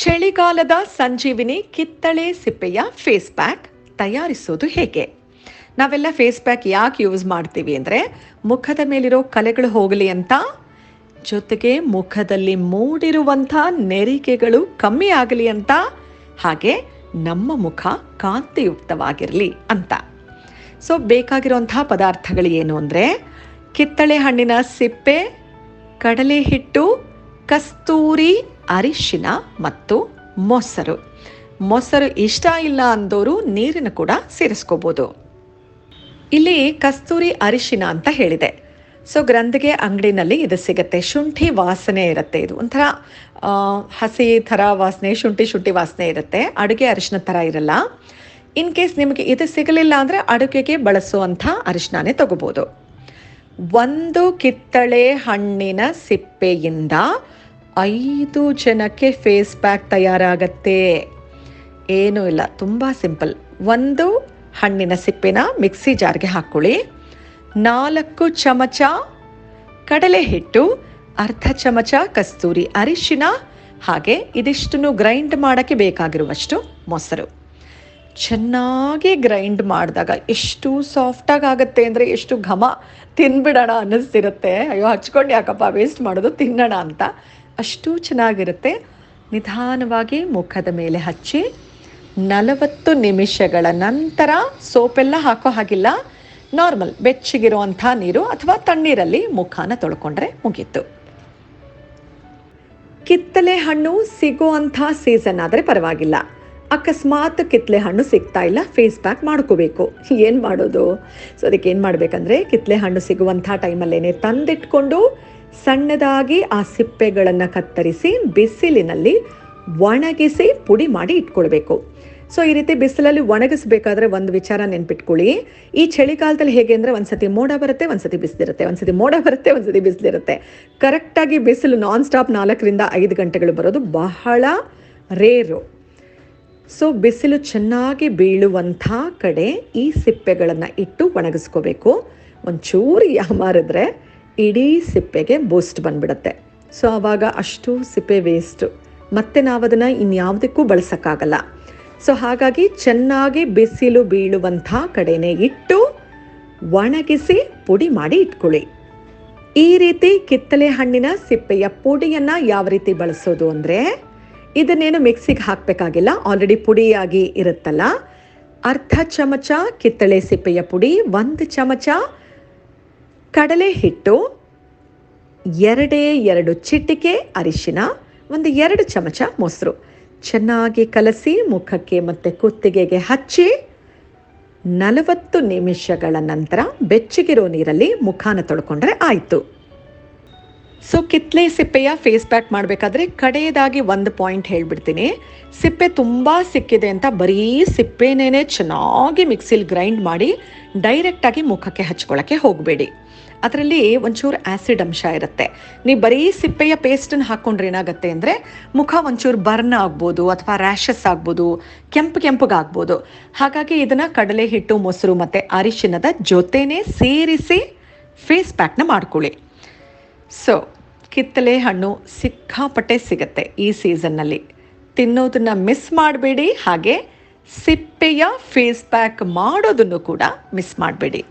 ಚಳಿಗಾಲದ ಸಂಜೀವಿನಿ ಕಿತ್ತಳೆ ಸಿಪ್ಪೆಯ ಫೇಸ್ ಪ್ಯಾಕ್ ತಯಾರಿಸೋದು ಹೇಗೆ? ನಾವೆಲ್ಲ ಫೇಸ್ ಪ್ಯಾಕ್ ಯಾಕೆ ಯೂಸ್ ಮಾಡ್ತೀವಿ ಅಂದರೆ ಮುಖದ ಮೇಲಿರೋ ಕಲೆಗಳು ಹೋಗಲಿ ಅಂತ. ಜೊತೆಗೆ ಮುಖದಲ್ಲಿ ಮೂಡಿರುವಂಥ ನೆರಿಗೆಗಳು ಕಮ್ಮಿ ಆಗಲಿ ಅಂತ. ಹಾಗೆ ನಮ್ಮ ಮುಖ ಕಾಂತಿಯುಕ್ತವಾಗಿರಲಿ ಅಂತ. ಸೊ ಬೇಕಾಗಿರುವಂಥ ಪದಾರ್ಥಗಳು ಏನು ಅಂದರೆ ಕಿತ್ತಳೆ ಹಣ್ಣಿನ ಸಿಪ್ಪೆ, ಕಡಲೆ ಹಿಟ್ಟು, ಕಸ್ತೂರಿ ಅರಿಶಿನ ಮತ್ತು ಮೊಸರು. ಮೊಸರು ಇಷ್ಟ ಇಲ್ಲ ಅಂದವರು ನೀರಿನ ಕೂಡ ಸೇರಿಸ್ಕೋಬೋದು. ಇಲ್ಲಿ ಕಸ್ತೂರಿ ಅರಿಶಿನ ಅಂತ ಹೇಳಿದೆ. ಸೊ ಗ್ರಂಥಿಗೆ ಅಂಗಡಿನಲ್ಲಿ ಇದು ಸಿಗುತ್ತೆ. ಶುಂಠಿ ವಾಸನೆ ಇರುತ್ತೆ. ಇದು ಒಂಥರ ಹಸಿ ಥರ ವಾಸನೆ, ಶುಂಠಿ ಶುಂಠಿ ವಾಸನೆ ಇರುತ್ತೆ. ಅಡುಗೆ ಅರಿಶಿನ ಥರ ಇರಲ್ಲ. ಇನ್ ಕೇಸ್ ನಿಮಗೆ ಇದು ಸಿಗಲಿಲ್ಲ ಅಂದರೆ ಅಡುಗೆಗೆ ಬಳಸುವಂಥ ಅರಿಶಿನಾನೇ ತಗೋಬೋದು. ಒಂದು ಕಿತ್ತಳೆ ಹಣ್ಣಿನ ಸಿಪ್ಪೆಯಿಂದ ಐದು ಜನಕ್ಕೆ ಫೇಸ್ ಪ್ಯಾಕ್ ತಯಾರಾಗತ್ತೆ. ಏನೂ ಇಲ್ಲ, ತುಂಬ ಸಿಂಪಲ್ ಒಂದು ಹಣ್ಣಿನ ಸಿಪ್ಪೆನ ಮಿಕ್ಸಿ ಜಾರ್ಗೆ ಹಾಕ್ಕೊಳ್ಳಿ ನಾಲ್ಕು ಚಮಚ ಕಡಲೆ ಹಿಟ್ಟು ಅರ್ಧ ಚಮಚ ಕಸ್ತೂರಿ ಅರಿಶಿನ, ಹಾಗೆ ಇದಿಷ್ಟನ್ನು ಗ್ರೈಂಡ್ ಮಾಡೋಕ್ಕೆ ಬೇಕಾಗಿರುವಷ್ಟು ಮೊಸರು. ಚೆನ್ನಾಗಿ ಗ್ರೈಂಡ್ ಮಾಡಿದಾಗ ಎಷ್ಟು ಸಾಫ್ಟಾಗಿ ಆಗುತ್ತೆ ಅಂದರೆ ಎಷ್ಟು ಘಮ. ತಿನ್ಬಿಡೋಣ ಅನ್ನಿಸ್ತಿರುತ್ತೆ. ಅಯ್ಯೋ, ಹಚ್ಕೊಂಡು ಯಾಕಪ್ಪ ವೇಸ್ಟ್ ಮಾಡೋದು ತಿನ್ನೋಣ ಅಂತ. ಅಷ್ಟು ಚೆನ್ನಾಗಿರುತ್ತೆ. ನಿಧಾನವಾಗಿ ಮುಖದ ಮೇಲೆ ಹಚ್ಚಿ, ನಲವತ್ತು ನಿಮಿಷಗಳ ನಂತರ ಸೋಪೆಲ್ಲ ಹಾಕೋ ಹಾಗಿಲ್ಲ. ನಾರ್ಮಲ್ ಬೆಚ್ಚಗಿರುವಂಥ ನೀರು ಅಥವಾ ತಣ್ಣೀರಲ್ಲಿ ಮುಖಾನ ತೊಳ್ಕೊಂಡ್ರೆ ಮುಗೀತು. ಕಿತ್ತಳೆ ಹಣ್ಣು ಸಿಗುವಂಥ ಸೀಸನ್ ಆದರೆ ಪರವಾಗಿಲ್ಲ. ಅಕಸ್ಮಾತ್ ಕಿತ್ತಳೆ ಹಣ್ಣು ಸಿಗ್ತಾ ಇಲ್ಲ ಫೇಸ್ ಪ್ಯಾಕ್ ಮಾಡ್ಕೋಬೇಕು. ಏನು ಮಾಡೋದು? ಸೊ ಅದಕ್ಕೆ ಏನು ಮಾಡಬೇಕಂದ್ರೆ ಕಿತ್ತಳೆ ಹಣ್ಣು ಸಿಗುವಂಥ ಟೈಮಲ್ಲೇನೆ ತಂದಿಟ್ಕೊಂಡು ಸಣ್ಣದಾಗಿ ಆ ಸಿಪ್ಪೆಗಳನ್ನು ಕತ್ತರಿಸಿ ಬಿಸಿಲಿನಲ್ಲಿ ಒಣಗಿಸಿ ಪುಡಿ ಮಾಡಿ ಇಟ್ಕೊಳ್ಬೇಕು. ಸೊ ಈ ರೀತಿ ಬಿಸಿಲಲ್ಲಿ ಒಣಗಿಸ್ಬೇಕಾದ್ರೆ ಒಂದು ವಿಚಾರ ನೆನ್ಪಿಟ್ಕೊಳ್ಳಿ. ಈ ಚಳಿಗಾಲದಲ್ಲಿ ಹೇಗೆ ಅಂದರೆ ಒಂದ್ಸತಿ ಮೋಡ ಬರುತ್ತೆ, ಒಂದ್ಸತಿ ಬಿಸಿಲಿರುತ್ತೆ. ಒಂದ್ಸತಿ ಮೋಡ ಬರುತ್ತೆ, ಒಂದ್ಸತಿ ಬಿಸಿಲಿರುತ್ತೆ. ಕರೆಕ್ಟಾಗಿ ಬಿಸಿಲು ನಾನ್ ಸ್ಟಾಪ್ ನಾಲ್ಕರಿಂದ ಐದು ಗಂಟೆಗಳು ಬರೋದು ಬಹಳ ರೇರು ಸೊ ಬಿಸಿಲು ಚೆನ್ನಾಗಿ ಬೀಳುವಂಥ ಕಡೆ ಈ ಸಿಪ್ಪೆಗಳನ್ನು ಇಟ್ಟು ಒಣಗಿಸ್ಕೋಬೇಕು. ಒಂಚೂರು ಯಾಮಾರಿದ್ರೆ ಇಡೀ ಸಿಪ್ಪೆಗೆ ಬೂಸ್ಟ್ ಬಂದ್ಬಿಡುತ್ತೆ. ಸೊ ಆವಾಗ ಅಷ್ಟು ಸಿಪ್ಪೆ ವೇಸ್ಟು ಮತ್ತೆ ನಾವು ಅದನ್ನು ಇನ್ಯಾವುದಕ್ಕೂ ಬಳಸೋಕ್ಕಾಗಲ್ಲ. ಸೊ ಹಾಗಾಗಿ ಚೆನ್ನಾಗಿ ಬಿಸಿಲು ಬೀಳುವಂಥ ಕಡೆನೇ ಇಟ್ಟು ಒಣಗಿಸಿ ಪುಡಿ ಮಾಡಿ ಇಟ್ಕೊಳ್ಳಿ. ಈ ರೀತಿ ಕಿತ್ತಳೆ ಹಣ್ಣಿನ ಸಿಪ್ಪೆಯ ಪುಡಿಯನ್ನು ಯಾವ ರೀತಿ ಬಳಸೋದು ಅಂದರೆ, ಇದನ್ನೇನು ಮಿಕ್ಸಿಗೆ ಹಾಕಬೇಕಾಗಿಲ್ಲ ಆಲ್ರೆಡಿ ಪುಡಿಯಾಗಿ ಇರುತ್ತಲ್ಲ, ಅರ್ಧ ಚಮಚ ಕಿತ್ತಳೆ ಸಿಪ್ಪೆಯ ಪುಡಿ, ಒಂದು ಚಮಚ ಕಡಲೆ ಹಿಟ್ಟು, ಎರಡೇ ಎರಡು ಚಿಟಿಕೆ ಅರಿಶಿನ, ಒಂದು ಎರಡು ಚಮಚ ಮೊಸರು. ಚೆನ್ನಾಗಿ ಕಲಸಿ ಮುಖಕ್ಕೆ ಮತ್ತು ಕುತ್ತಿಗೆಗೆ ಹಚ್ಚಿ ನಲವತ್ತು ನಿಮಿಷಗಳ ನಂತರ ಬೆಚ್ಚಗಿರೋ ನೀರಲ್ಲಿ ಮುಖಾನ ತೊಳ್ಕೊಂಡ್ರೆ ಆಯಿತು. ಸೊ ಕಿತ್ಲೆ ಸಿಪ್ಪೆಯ ಫೇಸ್ ಪ್ಯಾಕ್ ಮಾಡಬೇಕಾದ್ರೆ ಕಡೆಯದಾಗಿ ಒಂದು ಪಾಯಿಂಟ್ ಹೇಳ್ಬಿಡ್ತೀನಿ. ಸಿಪ್ಪೆ ತುಂಬ ಸಿಕ್ಕಿದೆ ಅಂತ ಬರೀ ಸಿಪ್ಪೆನೇ ಚೆನ್ನಾಗಿ ಮಿಕ್ಸಿಲಿ ಗ್ರೈಂಡ್ ಮಾಡಿ ಡೈರೆಕ್ಟಾಗಿ ಮುಖಕ್ಕೆ ಹಚ್ಕೊಳ್ಳೋಕ್ಕೆ ಹೋಗಬೇಡಿ. ಅದರಲ್ಲಿ ಒಂಚೂರು ಆ್ಯಸಿಡ್ ಅಂಶ ಇರುತ್ತೆ. ನೀವು ಬರೀ ಸಿಪ್ಪೆಯ ಪೇಸ್ಟನ್ನು ಹಾಕ್ಕೊಂಡ್ರೆ ಏನಾಗುತ್ತೆ ಅಂದರೆ ಮುಖ ಒಂಚೂರು ಬರ್ನ್ ಆಗ್ಬೋದು ಅಥವಾ ರ್ಯಾಷಸ್ ಆಗ್ಬೋದು, ಕೆಂಪು ಕೆಂಪಗಾಗ್ಬೋದು ಹಾಗಾಗಿ ಇದನ್ನು ಕಡಲೆ ಹಿಟ್ಟು, ಮೊಸರು ಮತ್ತು ಅರಿಶಿನದ ಜೊತೆನೇ ಸೇರಿಸಿ ಫೇಸ್ ಪ್ಯಾಕ್ನ ಮಾಡ್ಕೊಳ್ಳಿ. ಸೊ ಕಿತ್ತಳೆ ಹಣ್ಣು ಸಿಕ್ಕಾಪಟ್ಟೆ ಸಿಗುತ್ತೆ ಈ ಸೀಸನ್ನಲ್ಲಿ ತಿನ್ನೋದನ್ನು ಮಿಸ್ ಮಾಡಬೇಡಿ, ಹಾಗೆ ಸಿಪ್ಪೆಯ ಫೇಸ್ ಪ್ಯಾಕ್ ಮಾಡೋದನ್ನು ಕೂಡ ಮಿಸ್ ಮಾಡಬೇಡಿ.